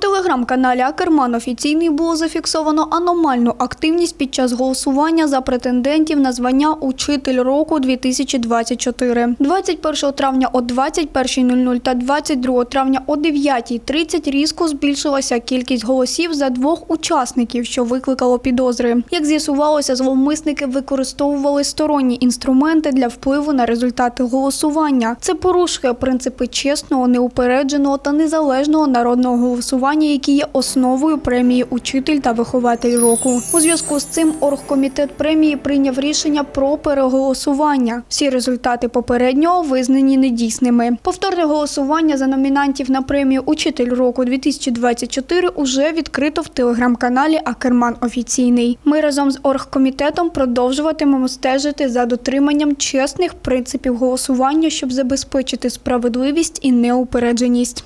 телеграм-каналі Акерман офіційний було зафіксовано аномальну активність під час голосування за претендентів на звання Учитель року 2024. 21 травня о 21.00 та 22 травня о 9.30 різко збільшилася кількість голосів за двох учасників, що викликало підозри. Як з'ясувалося, зловмисники використовували сторонні інструменти для впливу на результати голосування. Це порушує принципи чесного, неупередженого та незалежного народного голосування, які є основою премії Учитель та вихователь року. У зв'язку з цим оргкомітет премії прийняв рішення про переголосування. Всі результати попереднього визнані недійсними. Повторне голосування за номінантів на премію Учитель року 2024 уже відкрито в телеграм-каналі Акерман Офіційний. Ми разом з оргкомітетом продовжуватимемо стежити за дотриманням чесних принципів голосування, щоб забезпечити справедливість і неупередженість.